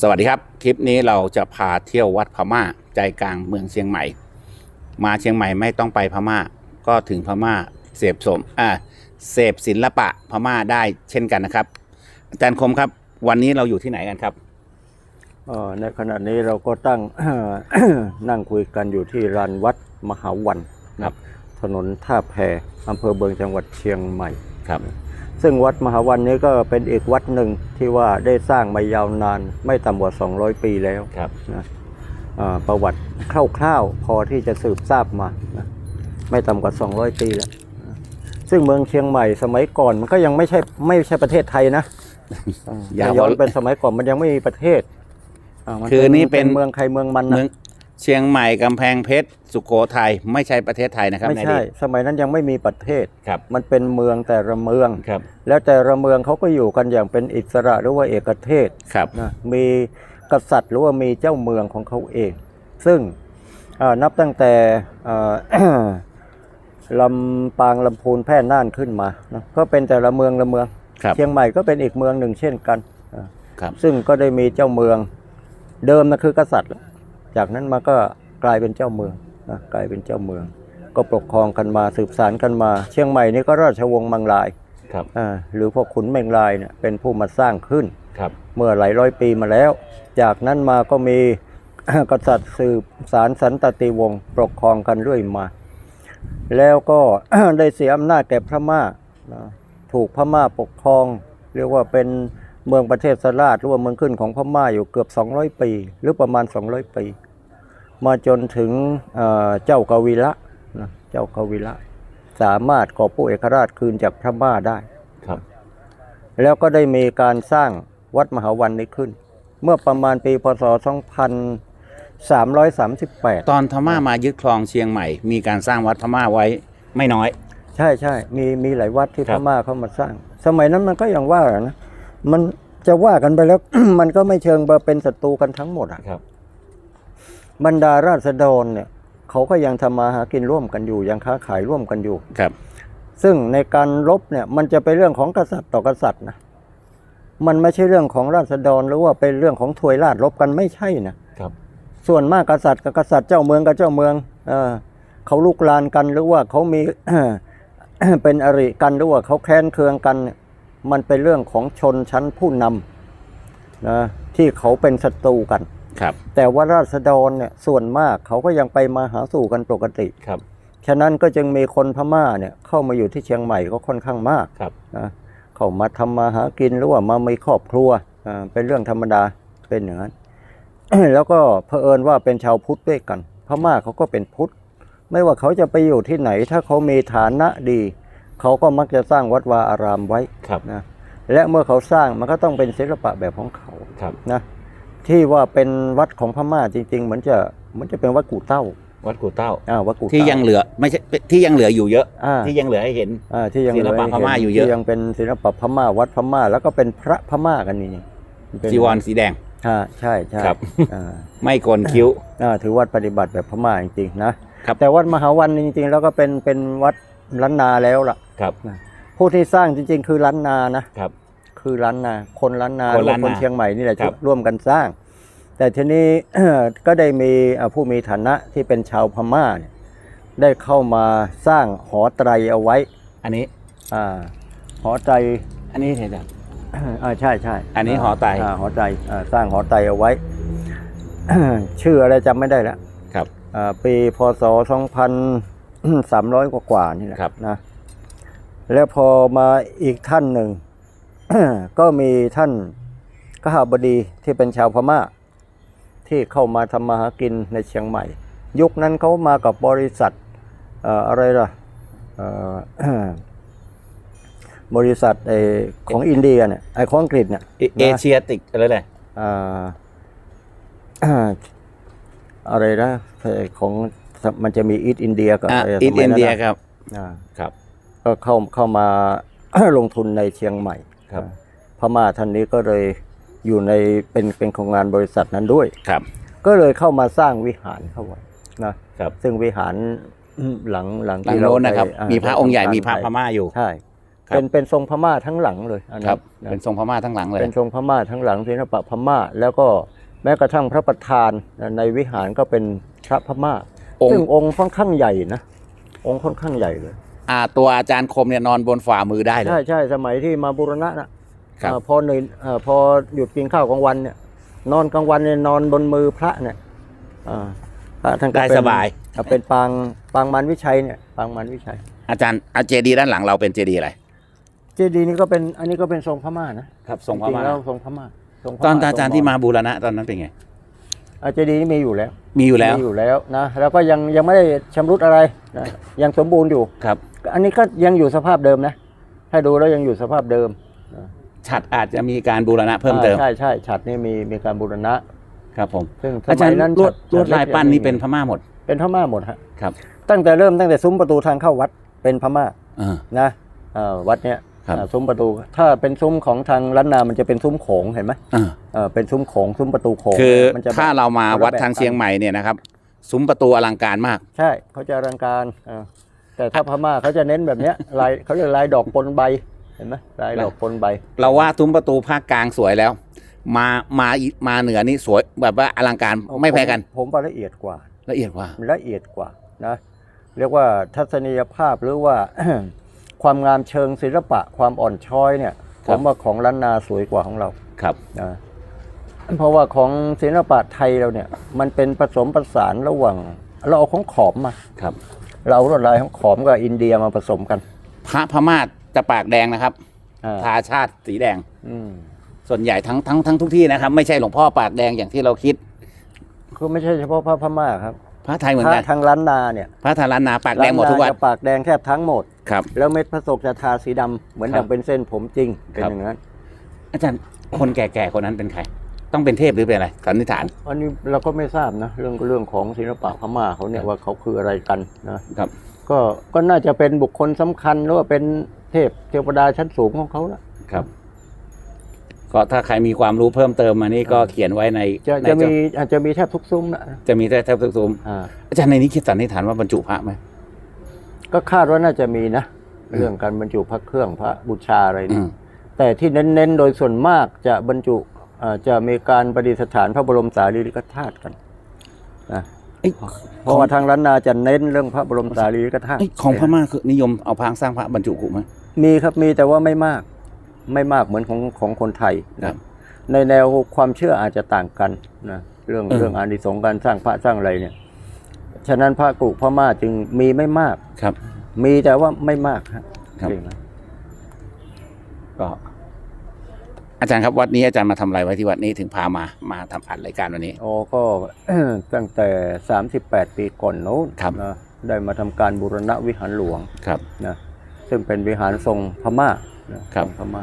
สวัสดีครับ คลิปนี้เราจะพาเที่ยววัดพม่าใจกลางเมืองเชียงใหม่ มาเชียงใหม่ไม่ต้องไปพม่า ก็ถึงพม่าเสพสมอ่าเสพศิลปะพม่าได้เช่นกันนะครับ อาจารย์คมครับ วันนี้เราอยู่ที่ไหนกันครับเอ่อในขณะนี้เราก็ตั้ง นั่งคุยกันอยู่ที่ลานวัดมหาวันครับ ถนนท่าแพอำเภอเบืองจังหวัดเชียงใหม่ครับ ซึ่งวัดมหาวันนี้ก็เป็นอีกวัดหนึ่งที่ว่าได้สร้างมายาวนานไม่ต่ำกว่า 200 ปีแล้วครับนะเอ่อประวัติคร่าวๆพอที่จะสืบทราบมานะไม่ต่ำกว่า 200 ปีแล้วนะซึ่งเมืองเชียงใหม่สมัยก่อนมันก็ยังไม่ใช่ไม่ใช่ประเทศไทยนะเอ่ออย่าย้อนบอกเป็นสมัยก่อนมันยังไม่มีประเทศามัคือนี่เป็นเมืองใครเมืองมันเมืนะอง เชียงใหม่กำแพงเพชรสุโขทัยไม่ใช่ประเทศไทยนะครับไม่ในอใช่ ดีตสมัยนั้นยังไม่มีประเทศ ครับมันเป็นเมืองแต่ละเมือง ครับแล้วแต่ละเมืองเขาก็อยู่กันอย่างเป็นอิสระหรือว่าเอกเทศครับ นะมีกษัตริย์หรือว่ามีเจ้าเมืองของเขาเอง ซึ่งอ่านับตั้งแต่อ่าลำปางลำพูนแพร่น่านขึ้นมานะก็เป็นแต่ละเมืองละเมือง ครับเชียงใหม่ก็เป็นอีกเมืองหนึ่งเช่นกันอ่าครับซึ่งก็ได้มีเจ้าเมืองเดิมนะคือกษัตริย์ จากนั้นมาก็กลายเป็นเจ้าเมืองนะกลายเป็นเจ้าเมือง ก็ปกครองกันมาสืบสานกันมา เชียงใหม่นี่ก็ราชวงศ์มังลายครับอ่าหรือพวกขุนเมงลายเนี่ยเป็นผู้มาสร้างขึ้นครับเมื่อหลายร้อยปีมาแล้ว จากนั้นมาก็มีกษัตริย์สืบสารสันตติวงศ์ปกครองกันเรื่อยมา แล้วก็ได้เสียอำนาจแก่พม่านะถูกพม่าปกครอง เรียกว่าเป็น เมืองประเทศสราชหรือว่าเมืองขึ้นของพม่าอยู่เกือบ 200 ปี หรือประมาณ 200 ปี มาจนถึงเอ่อเจ้ากวีละนะเจ้ากวีละ สามารถกอบกู้เอกราชคืนจากพม่าได้ครับ แล้วก็ได้มีการสร้างวัดมหาวันนี้ขึ้น เมื่อประมาณปีพศ 2338 ตอนพม่ามายึดครองเชียงใหม่ มีการสร้างวัดพม่าไว้ไม่น้อย ใช่ใช่มีมีหลายวัดที่คพรับม่าเข้ามาสร้าง สมัยนั้นมันก็ยังว่านะ มันจะว่ากันไปแล้ว มันก็ไม่เชิงว่าเป็นศัตรูกันทั้งหมดอะครับ บรรดาราษฎรเนี่ย เขาก็ยังทำมาหากินร่วมกันอยู่ ยังค้าขายร่วมกันอยู่ ครับ ซึ่งในการรบเนี่ย มันจะเป็นเรื่องของกษัตริย์ต่อกษัตริย์นะมันไม่ใช่เรื่องของราษฎรหรือว่าเป็นเรื่องของถวยราชรบกันไม่ใช่นะครับ ส่วนมากกษัตริย์กับกษัตริย์เจ้าเมืองกับเจ้าเมืองเออเขาลุกลานกันหรือว่าเขามี เป็นอริกันหรือว่าเขาแค้นเคืองกันเนี่ย มันเป็นเรื่องของชนชั้นผู้นำนะที่เขาเป็นศัตรูกันครับ แต่ว่าราษฎรเนี่ยส่วนมากเขาก็ยังไปมาหาสู่กันปกติครับ ฉะนั้นก็จึงมีคนพม่าเนี่ยเข้ามาอยู่ที่เชียงใหม่ก็ค่อนข้างมากครับนะเขามาทำมาหากินหรือว่ามามีครอบครัวอ่าเป็นเรื่องธรรมดาเป็นอย่างนั้นแล้วก็เผอิญว่าเป็นชาวพุทธด้วยกัน พม่าเขาก็เป็นพุทธ ไม่ว่าเขาจะไปอยู่ที่ไหน ถ้าเขามีฐานะดี เขาก็มักจะสร้างวัดวาอารามไว้ครับนะและเมื่อเขาสร้างมันก็ต้องเป็นศิลปะแบบของเขาครับนะที่ว่าเป็นวัดของพม่าจริงๆเหมือนจะเหมือนจะเป็นวัดกู่เต้า วัดกูเต้าอ่าวัดกู่ที่เต้ายังเหลือไม่ใช่ที่ยังเหลืออยู่เยอะอ่าที่ยังเหลือให้เห็นอ่าที่ยังศิลปะเหพม่าอยู่เยอะที่ยังเป็นศิลปะพม่าวัดพม่า แล้วก็เป็นพระพม่ากันนี่เป็นจีวรสีแดงอ่าใช่ใช่ครับอ่าไม่โกนคิ้วอ่าถือวัดปฏิบัติแบบพม่าจริงๆนะครับแต่วัดมหาวันจริงๆ แล้วก็เป็นเป็นวัดล้านนาแล้วล่ะ ครับผู้ที่สร้างจริง ๆ คือล้านนานะครับ คือล้านนา คนล้านนาคนล้านนาหรือว่คนเชียงใหม่นี่แหละครับ ร่วมกันสร้าง แต่ทีนี้ ก็ได้มีอ่าผู้มีฐานะที่เป็นชาวพม่าเนี่ยได้เข้ามาสร้างหอไตรเอาไว้อันนี้อ่าหอไตร อันนี้เห็นไหม อ่าใช่ใช่อันนี้หอไตราหอไตรอ่าสร้างหอไตรเอาไว้ ชื่ออะไรจำไม่ได้แล้ว ครับ อ่าปีพศ 2300 กว่ากว่าๆนี่แหละครับ นะ แล้วพอมาอีกท่านหนึ่ง ก็มีท่านกหบดีที่เป็นชาวพม่า ที่เข้ามาทำมาหากินในเชียงใหม่ ยุคนั้นเขามากับบริษัทเอ่ออะไรล่ะเอ่อบริษัทไอของอินเดียเนี่ยไอของอังกฤษเนี่ยเอเอเชียติกอะไรเลยอ่าอะไรนะไอ้ของมันจะมีอีทอินเดียกับอ่าไอินสมัอินนั้นเดียน่ะครับอ่าครับ ก็เข้าเข้ามา ลงทุนในเชียงใหม่ครับอ่าพม่าท่านนี้ก็เลยอยู่ในเป็นเป็นของงานบริษัทนั้นด้วยครับ ก็เลยเข้ามาสร้างวิหารเข้าไว้นะครับ ซึ่งวิหารหลังหลังหลังที่โน้นเานะครับไปอ่ามีพระองค์ใหญ่ได้มีพระไปพม่าอยู่ใช่ครับเป็นเป็นทรงพม่าทั้งหลังเลยอันคนั้รับนนะเป็นทรงพม่าทั้งหลังเลย เป็นทรงพม่าทั้งหลังศิลปะพม่า แล้วก็แม้กระทั่งพระประธานในวิหารก็เป็นพระพม่าองค์ซึ่งองค์ค่อนข้างใหญ่นะ องค์ค่อนข้างใหญ่เลย อ่าตัวอาจารย์คมเนี่ยนอนบนฝ่ามือได้เลยใช่ใช่สมัยที่มาบูรณะนะครับ อ่าพอเหนื่อยอ่าพอหยุดกินข้าวกลางวันเนี่ย นอนกลางวันเนี่ยนอนบนมือพระเนี่ยอ่าพระท่านก็ได้เป็นสบาย อ่าเป็นปางปางมันวิชัยเนี่ยปางมันวิชัยอาจารย์อาเจดีย์ด้านหลังเราเป็นเจดีย์อะไร เจดีย์นี้ก็เป็นอันนี้ก็เป็นทรงพม่านะครับทรงพจริม่าๆแล้วทรงพม่าทรงพม่ตอนอาจารย์ที่ทงมาบูรณะตอนนั้นเป็นไง อ่าเจดีย์นี้มีอยู่แล้วมีอยู่แล้วมีอยู่แล้วนะแล้วก็ยังยังไม่ได้ชำรุดอะไรนะยังสมบูรณ์อยู่ ครับ อันนี้ก็ยังอยู่สภาพเดิมนะ ถ้าดูแล้วยังอยู่สภาพเดิมฉัดอาจจะมีการบูรณะเพิ่มเติมอ่าใช่ใช่ฉัดนี่มีมีการบูรณะ ครับผม ซึ่งสอาจารมัยย์นั้นลวดฉัลวดลายปั้นนี่เป็นพพม่าหมด เป็นพม่าหมดฮะครับ ตั้งแต่เริ่มตั้งแต่ซุ้มประตูทางเข้าวัดเป็นพม่าเออนะเอ่อวัดเนี้ยครับอ่าซุ้มประตู ถ้าเป็นซุ้มของทางล้านนา มันจะเป็นซุ้มโขงเห็นไหมเออเออเป็นซุ้มโขงซุ้มประตูโขงคือมันจะแบบถ้าเรามาคนละวัดแบบทางกันเชียงใหม่เนี่ยนะครับ ซุ้มประตูอลังการมาก ใช่เขาจะอลังการเออ แต่ถ้าพม่าเขาจะเน้นแบบเนี้ยลายเขาเรียกลายดอกปนใบเห็นไหมลายดอกปนใบ เราว่าซุ้มประตูภาคกลางสวยแล้ว มามาอีมาเหนือนี่สวยแบบว่าอลังการไม่แพ้กัน ผมผมว่าละเอียดกว่า ละเอียดกว่ามันละเอียดกว่านะเรียกว่าทัศนียภาพหรือว่าความงามเชิงศิลปะความอ่อนช้อยเนี่ยคผรับมว่าของล้านนาสวยกว่าของเราครับนะเพราะว่าของศิลปะไทยเราเนี่ย มันเป็นผสมผสานระหว่างเราเอาของขอมมาครับ เราเอาลวดลายของขอมกับอินเดียมาผสมกัน พระพม่าจะปากแดงนะครับอ่าทาชาติสีแดง อืมส่วนใหญ่ทั้งทั้งทั้งทุกที่นะครับ ไม่ใช่หลวงพ่อปากแดงอย่างที่เราคิด คือไม่ใช่เฉพาะพระพม่าครับพระไทยเหมือพนระกัน ทางล้านนาเนี่ยพระธารานาปากแดงหมดทุกวัดล้านนาจะปากแดงแทบทั้งหมด ครับ แล้วเม็ดพระศกจะทาสีดำเหมือนครัดับงเป็นเส้นผมจริงเป็นครับ อย่างนั้น อาจารย์คนแก่ๆคนนั้นเป็นใคร ต้องเป็นเทพหรือเป็นอะไรสันนิษฐานอันนี้เราก็ไม่ทราบนะเรื่องเรื่องของศิลปะพม่าเขาเนี่ยว่าเขาคืออะไรกันนะครับ ก็ก็น่าจะเป็นบุคคลสำคัญหรือว่าเป็นเทพเทวดาชั้นสูงของเขาละครับ ก็ถ้าใครมีความรู้เพิ่มเติมมานี่ก็เขียนไว้ในจะในจะมีอาจจะมีแทบทุกซุ้มนะจะมีแต่แทบทุกซุ้มอ่าอาจารย์ในนี้คิดสันนิษฐานว่าบรรจุพระไหมก็คาดว่าน่าจะมีนะอืมเรื่องการบรรจุพระเครื่องพระบูชาอะไรอืเนี่ยมแต่ที่เน้นๆโดยส่วนมากจะบรรจุอ่า จะมีการประดิษฐานพระบรมสารีริกธาตุกันนะเอ้ยเพราะว่าทางล้านนาจะเน้นเรื่องพระบรมสารีริกธาตุเอ้ยของพม่าคือนิยมเอาพระสร้างพระบรรจุกุไหมมีครับมีแต่ว่าไม่มาก ไม่มากเหมือนของของคนไทยครันะบในแนวความเชื่ออาจจะต่างกันนะเรื่องเออเรื่องอานิสงส์การสร้างพระสร้างอะไรเนี่ย ฉะนั้นพระกรุพม่าจึงมีไม่มากครับ มีแต่ว่าไม่มากครับครับเก่งนะก็ อาจารย์ครับวัดนี้อาจารย์มาทำอะไรไว้ที่วัดนี้ถึงพามามาทำอัดรายการวันนี้ โอ้ก็ ตั้งแต่ 38 ปีก่อนโน้นครับ นะได้มาทำการบูรณะวิหารหลวงครับ นะซึ่งเป็นวิหารทรงพม่านะครับ ทรงพม่า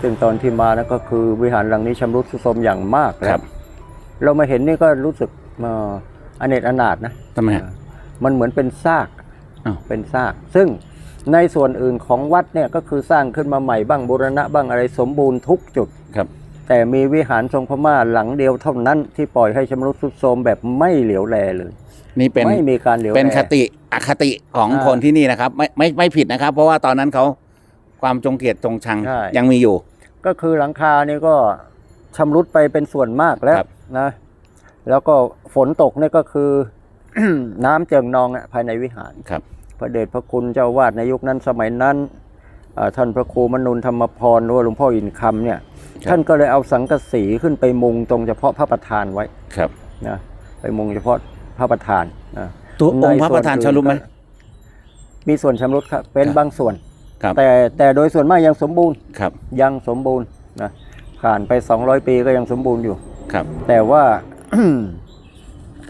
ซึ่งตอนที่มานะก็คือวิหารหลังนี้ชำรุดทรุดโทรมอย่างมากแล้วครับ เรามาเห็นนี่ก็รู้สึกเอ่ออเนจอนาถนะ ทำไมฮะ มันเหมือนเป็นซาก อ้าว เป็นซาก ซึ่ง ในส่วนอื่นของวัดเนี่ยก็คือสร้างขึ้นมาใหม่บ้างบูรณะบ้างอะไรสมบูรณ์ทุกจุดครับ แต่มีวิหารทรงพม่าหลังเดียวเท่านั้นที่ปล่อยให้ชำรุดทรุดโทรมแบบไม่เหลียวแลเลย นี่เป็นไม่มีการเหลียวแล เป็นคติอคติของอ่าคนที่นี่นะครับ ไม่ไม่ไม่ผิดนะครับ เพราะว่าตอนนั้นเขาความจงเกลียดจงชังใช่ ยังมีอยู่ ก็คือหลังคานี่ก็ชำรุดไปเป็นส่วนมากแล้วครับ นะ แล้วก็ฝนตกนี่ก็คือ น้ำเจิงนองอะภายในวิหาร ครับพ ระเดชพระคุณเจ้าวาดในยุคนั้นสมัยนั้นอ่าท่านพระครูมนุนธรรมพรหรือว่าหลวงพ่ออินคำเนี่ยครับท่านก็เลยเอาสังกะสีขึ้นไปมุงตรงเฉพาะพระประธานไว้ครับนะไปมุงเฉพาะพระประธานนะตัวองค์พระประธานในชส่วนลุมไหมอื่นก็มีส่วนชำรุดครับเป็นครับบางส่วนครับแต่แต่โดยส่วนมากยังสมบูรณ์ครับยังสมบูรณ์นะผ่านไป 200 ปีก็ยังสมบูรณ์อยู่ครับ แต่ว่า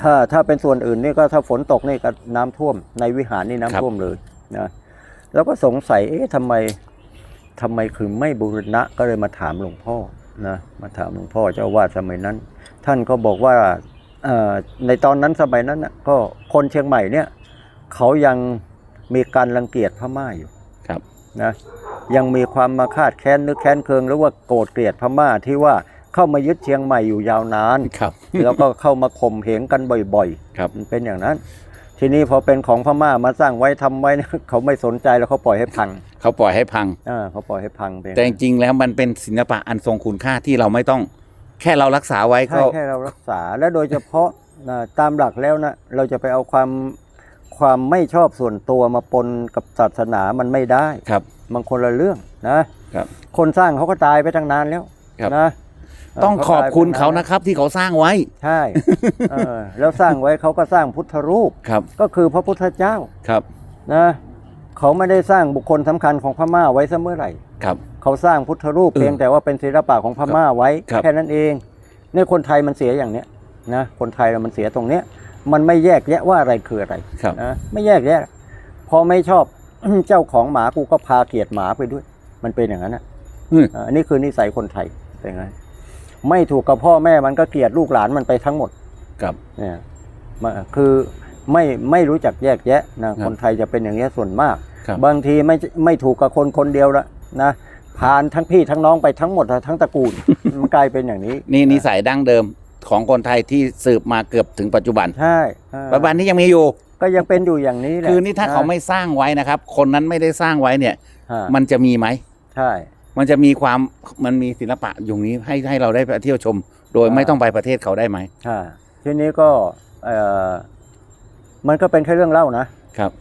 ถ้าถ้าเป็นส่วนอื่นนี่ก็ถ้าฝนตกนี่ก็น้ำท่วม ในวิหารนี่น้ำท่วมเลยนะแล้วก็สงสัยเอ๊ะทำไมทำไมคือไม่บูรณะก็เลยมาถามหลวงพ่อนะมาถามหลวงพ่อเจ้าวาดสมัยนั้น ท่านก็บอกว่าเอ่อในตอนนั้นสมัยนั้นน่ะก็คนเชียงใหม่เนี่ยเขายังมีการรังเกียจพม่าอยู่ครับนะยังมีความมาคาดแค้นนึกแค้นเคืองหรือว่าโกรธเกลียดพม่าที่ว่า เข้ามายึดเชียงใหม่อยู่ยาวนานครับแล้วก็เข้ามาข่มเหงกันบ่อยครับ ๆมันเป็นอย่างนั้นททีนี้พอเป็นของพม่ามาสร้างไว้ทำไว้เนี่ยเขาไม่สนใจแล้วเขาปล่อยให้พังเขาปล่อยให้พัง อ่าเขาปล่อยให้พังไปแต่จริงๆแล้วมันเป็นศิลปะอันทรงคุณค่าที่เราไม่ต้อง แค่เรารักษาไว้ใช่ก็แค่เรารักษาและโดยเฉพาะนะตามหลักแล้วนะเราจะไปเอาความความไม่ชอบส่วนตัวมาปนกับศาสนามันไม่ได้ ครับ มันคนละเรื่องนะครับ คนสร้างเขาก็ตายไปตั้งนานแล้วครับ นะเต้องขอบคุณเขาตยไปตั้งนะครับที่เขาสร้างไว้ ใช่เออแล้วสร้างไว้เขาก็สร้างพุทธรูปครับ ก็คือพระพุทธเจ้าครับนะเขาไม่ได้สร้างบุคคลสำคัญของพม่าไว้เสมอไหร่ครับ เขาสร้างพุทธรูปเออเพียงแต่ว่าเป็นศิลปะของพม่าไว้ครับแค่นั้นเองเนี่ยคนไทยมันเสียอย่างเนี้ยนะคนไทยเรามันเสียตรงเนี้ย มันไม่แยกแยะว่าอะไรคืออะไรครับนะไม่แยกแยะ พอไม่ชอบเจ้าของหมากูก็พาเกลียดหมาไปด้วย มันเป็นอย่างนั้นอะอืมอ่าอันนี้คือนิสัยคนไทยเป็นไงน ไม่ถูกกับพ่อแม่มันก็เกลียดลูกหลานมันไปทั้งหมดครับเนี่ยมาคือไม่ไม่รู้จักแยกแยะนะคนไทยจะเป็นอย่างนี้ยส่วนมากครับบางทีไม่ไม่ถูกกับคนคนเดียวละนะผ่านทั้งพี่ทั้งน้องไปทั้งหมดอะทั้งตระกูลมันกลายเป็นอย่างนี้ นี่นิสัยดั้งเดิมของคนไทยที่สืบมาเกือบถึงปัจจุบันใช่อ่าปัจจุบันนี้ยังมีอยู่ ก็ยังเป็นอยู่อย่างนี้แหละคือนี่ถ้าเขาไม่สร้างไว้นะครับ คนนั้นไม่ได้สร้างไว้เนี่ยอ่ามันจะมีไหมใช่ มันจะมีความมันมีศิลปะอยู่นี้ให้ให้เราได้ไปเที่ยวชม โดยอ่าไม่ต้องไปประเทศเขาได้ไหมใช่ทีนี้ก็เอ่อมันก็เป็นแค่เรื่องเล่านะครับ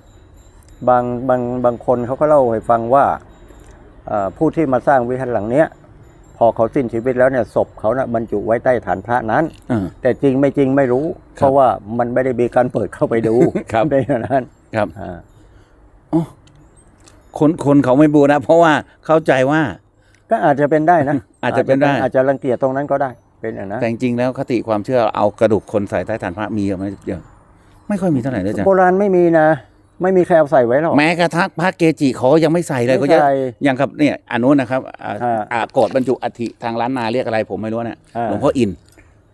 บางบางบางคนเขาก็เล่าให้ฟังว่าเอ่อผู้ที่มาสร้างวิหารหลังเนี้ยพอเขาสิ้นชีวิตแล้วเนี่ยศพเขานะ่ะบรรจุไว้ใต้ฐานพระนั้นเออแต่จริงไม่จริงไม่รู้ครับเพราะว่ามันไม่ได้มีการเปิดเข้าไปดูครับเป็นอย่างนั้นครับอ่าคนคนเขาไม่บูนะเพราะว่าเข้าใจว่า ก็อาจจะเป็นได้นะอาจจะเป็นได้ อาจจะรังเกียจตรงนั้นก็ได้เป็นอย่างนั้นแต่จริงๆแล้วคติความเชื่อเอากระดูกคนใส่ใต้ฐานพระมีเยอะไหมเยอะไม่ค่อยมีเท่าไหร่เลยจ้ะโบราณไม่มีนะ ไม่มีใครเอาใส่ไว้หรอกแม้กระทั่งพระเกจิเขายังไม่ใส่เลยก็ไม่เยอะใส่อย่างกับเนี่ยอันนู้นนะครับอ่าอ่าอ่าโกรธบรรจุอัฐิทางล้านนาเรียกอะไรผมไม่รู้เนี่ยอ่าหลวงพ่ออิน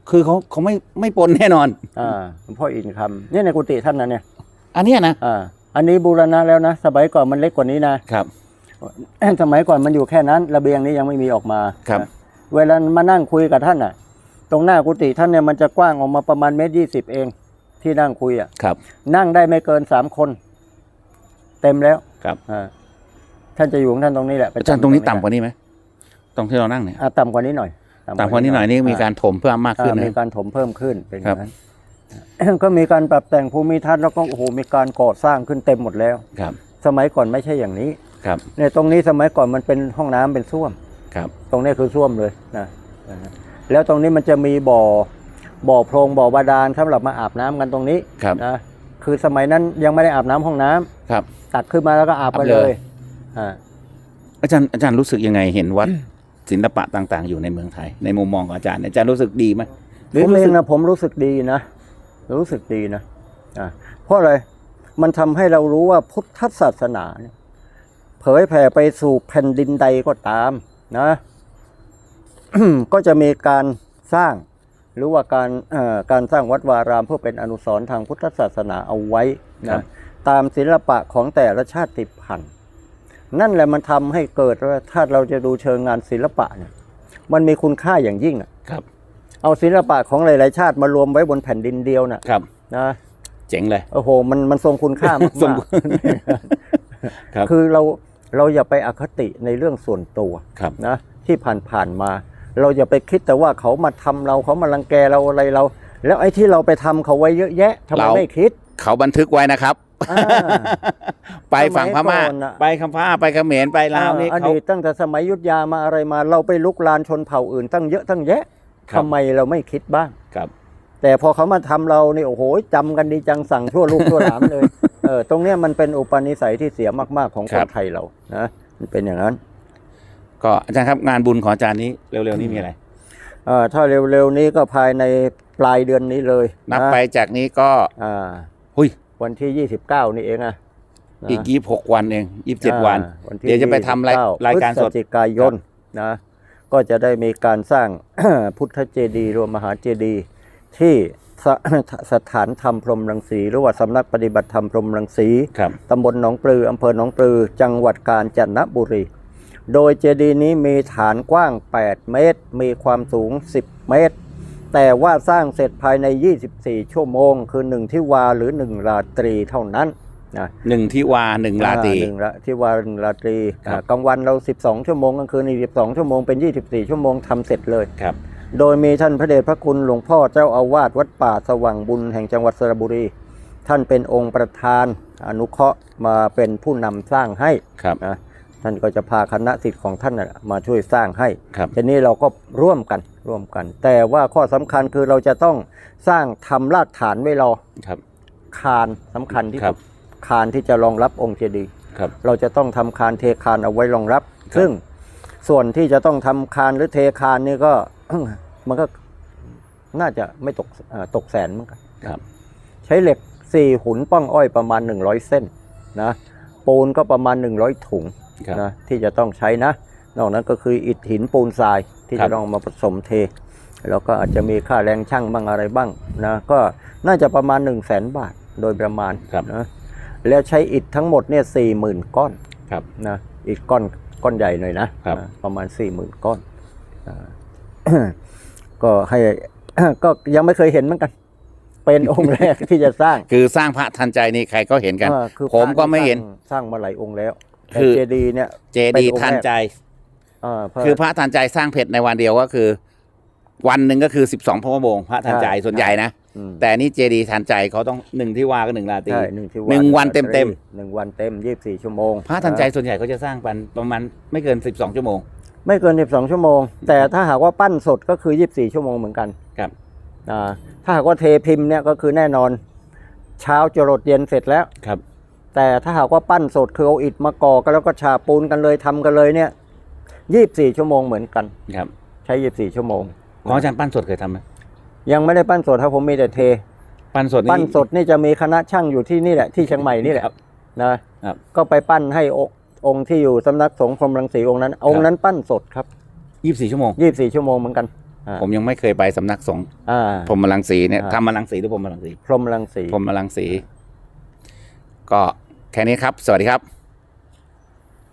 คือเขาเขาไม่ไม่ปนแน่นอนอ่าหลวงพ่ออินคำเนี่ยในกุฏิท่านนะเนี่ย อันเนี้ยนะอ่าอันนี้บูรณะแล้วนะ สมัยก่อนมันเล็กกว่านี้นะครับ สมัยก่อนมันอยู่แค่นั้น ระเบียงนี้ยังไม่มีออกมาครับนะเวลามานั่งคุยกับท่านอะ ตรงหน้ากุฏิท่านเนี่ยมันจะกว้างออกมาประมาณเมตรยี่สิบเอง ที่นั่งคุยอะครับ นั่งได้ไม่เกินสามคน เต็มแล้วครับอ่าท่านจะอยู่ของท่านตรงนี้แหละปอาจารย์ตรงนี้ต่ำกว่านี้ไหมตรงที่เรานั่งเนี่ยอะต่ำกว่านี้หน่อยต่ำกว่านี้หน่อยนี่มีการถมเพิ่มมากขึ้นอ่ามีนะการถมเพิ่มขึ้นเป็นอครัย่าบงนั้นก็มีการปรับแต่งภูมิทัศน์แล้วก็โอ้โหมีการก่อสร้างขึ้นเต็มหมดแล้วครับ สมัยก่อนไม่ใช่อย่างนี้ ครับเนี่ยตรงนี้สมัยก่อนมันเป็นห้องน้ำเป็นส้วมครับ ตรงนี้คือส้วมเลยนะนะฮะแล้วตรงนี้มันจะมีบ่อบ่อโพรงบ่อบาดาลสำหรับมาอาบน้ำกันตรงนี้ครับนะคือสมัยนั้นยังไม่ได้อาบน้ำห้องน้ำครับ ตักขึ้นมาแล้วก็อาบไปอาบเลเลยยอ่าอาจารย์อาจารย์รู้สึกยังไงเห็นวัดศิลปะต่าง ๆ อยู่ในเมืองไทย ในมุมมองของอาจารย์เนี่ยอาจารย์รู้สึกดีไหมหรือผมรู้เอสึงกนะผมรู้สึกดีนะรู้สึกดีนะอ่าเพราะอะไรมันทำให้เรารู้ว่าพุทธศาสนาเนี่ยเผ ยแผ่ไปสู่แผ่นดินใดก็ตามนะ ก็จะมีการสร้างหรือว่าการเอ่อการสร้างวัดวารามเพื่อเป็นอนุสรณ์ทางพุทธศาสนาเอาไว้ครันะบตามศิลปะของแต่ละชาติพันธุ์นั่นแหละมันทำให้เกิดว่าถ้าเราจะดูเชิงงานศิลปะเนี่ยมันมีคุณค่าอย่างยิ่งอะครับ เอาศิลปะของหลาย ๆ ชาติมารวมไว้บนแผ่นดินเดียวน่ะครับนะเจ๋งเลยโอ้โหมันมันทรงคุณค่ามากทรงๆครับคือเรา เราอย่าไปอคติในเรื่องส่วนตัวครับนะที่ผ่านๆมา เราอย่าไปคิดแต่ว่าเขามาทำเราเขามารังแกเราอะไรเรา แล้วไอ้ที่เราไปทำเขาไว้เยอะแยะทำไมเราไม่คิด เขาบันทึกไว้นะครับอ่าไปฝั่งพม่าสมัยก่อนน่ะไปคำพม่าไปเขมรไปลาวนี่อเขาดีตตั้งแต่สมัยยุทธยามาอะไรมา เราไปลุกลานชนเผ่าอื่น ตั้งเยอะตั้งแยะครับทำไมเราไม่คิดบ้างครับ แต่พอเขามาทำเรานี่โอ้โหจำกันดีจังสั่งทั่วลูกทั่วหลานเลยเออตรงเนี้ยมันเป็นอุปนิสัยที่เสียมากๆของคครันบ ไทยเรานะมันเป็นอย่างนั้น ก็อาจารย์ครับงานบุญของอาจารย์นี้เร็วๆนี้มีอะไร เอ่อถ้าเร็วๆนี้ก็ภายในปลายเดือนนี้เลยนับะไปจากนี้ก็อ่าหุยวันที่ 29 นี่เองอะนะอีกยี่หกวันเองยี่สิบอ่าวันนที่เดี๋ยวจะไปทำราย29รายการสด พฤศจิกายนนะก็จะได้มีการสร้าง พุทธเจดีย์รวมมหาเจดีย์ที่ สสถานธรรมพรหมรังสีหรือว่าสำนักปฏิบัติธรรมพรหมรังสีครับตำบลหนองปลืออำเภอหนองปลือ จังหวัดกาญจนบุรี โดยเจดีย์นี้มีฐานกว้าง 8 เมตร มีความสูง 10 เมตร แต่ว่าสร้างเสร็จภายใน 24 ชั่วโมง คือหนึ่งที่วาหรือหนึ่งราตรีเท่านั้นนะหนึ่งที่วาหนึ่งราตรีอ่หนึ่งละที่วาหนึ่งราตรีครับอ่ากลางวันเรา 12 ชั่วโมงกลางคืนอีก12 ชั่วโมงเป็น 24 ชั่วโมงทำเสร็จเลยครับ โดยมีท่านพระเดชพระคุณหลวงพ่อเจ้าอาวาสวัดป่าสว่างบุญแห่งจังหวัดสระบุรี ท่านเป็นองค์ประธานอนุเคราะห์มาเป็นผู้นำสร้างให้ครับนะท่านก็จะพาคณะสิทธิ์ของท่านน่ะมาช่วยสร้างให้ครับทีนี้เราก็ร่วมกันร่วมกัน แต่ว่าข้อสำคัญคือเราจะต้องสร้างทำรากฐานไว้รอครับคานสำคัญที่ครัสุบดคานที่จะรองรับองค์เจดีย์ครับเราจะต้องทำคานเทคานเอาไว้รองรับครับซึ่ง ส่วนที่จะต้องทำคานหรือเทคานนี่ก็มันก็น่าจะไม่ตกเอ่อตกแสนเหมือนกันครับ ใช้เหล็กสี่หุนป้องอ้อยประมาณ100เส้นนะปูนก็ประมาณ100ถุงครับนะที่จะต้องใช้นะ นอกนั้นก็คืออิฐหินปูนทรายที่ครัจะบต้องมาผสมเท แล้วก็อาจจะมีค่าแรงช่างบ้างอะไรบ้างนะก็น่าจะประมาณ1 0 0 0 0แสนบาทโดยประมาณครับนะแล้วใช้อิฐทั้งหมดเนี่ยสี่หมื่นก้อนครับนะอิฐก้อน ก้อนใหญ่หน่อยนะครับนะประมาณ4ี่หมื่นก้อนอ่า ก็ให้ ก็ยังไม่เคยเห็นเหมือนกัน เป็นองค์แรกที่จะสร้างคือสร้างพระทันใจนี่ใครก็เห็นกัน อ่าคือผมก็ไม่เห็น สร้างมาหลายองค์แล้วแต่คือ เจดีย์เนี่ย เจเป็นดีองค์แรก ทันใจ อ่าพระคือพระทันใจสร้างเพชรในวันเดียวก็คือ วันหนึ่งก็คือสิบสองพระโมงพระทันใจใช่ส่วนใหญ่นะ อืมแต่นี่เจดีทันใจเขาต้องหนึ่งที่วาก็หนึ่งราตรี ใช่หนึ่งที่าหนึ่งวันเต็มๆหนึ่งวันเต็มยี่สิบสี่ชั่วโมงพระทันใจส่วนใหญ่เขาจะสร้างปันประมาณไม่เกินสิบสองชั่วโมง ไม่เกินสิบสองชั่วโมง แต่ถ้าหากว่าปั้นสดก็คือยี่สิบสี่ชั่วโมงเหมือนกันครับ อ่าถ้าหากว่าเทพิมพ์เนี่ยก็คือแน่นอน เช้าจรดเย็นเสร็จแล้ว ครับ แต่ถ้าหากว่าปั้นสดคือเอาอิฐมาก่อกันแล้วก็ฉาบปูนกันเลยทำกันเลยเนี่ยยี่บสี่ชั่วโมงเหมือนกัน ครับ ใช้ยี่บสี่ชั่วโมง ของอาจารย์ปั้นสดเคยทำไหมยังไม่ได้ปั้นสดครับผมมีแต่เท ปั้นสดนี่ปั้นสดนี่จะมีคณะช่างอยู่ที่นี่แหละที่เชียงใหม่นี่แหละครับนะครับก็ไปปั้นให้องค์องค์ที่อยู่สำนักสงฆ์พรหมรังสีองค์นั้น องค์นั้นปั้นสดครับยี่สิบสี่ชั่วโมงยี่บสี่ชั่วโมงเหมือนกันอ่าผมยังไม่เคยไปสำนักสงฆ์อ่าพรหมรังสีเนี่ยอ่าทำมารังสีหรือพรหมรังสีพรหมรังสีพรหมรังสี ก็แค่นี้ครับ สวัสดีครับ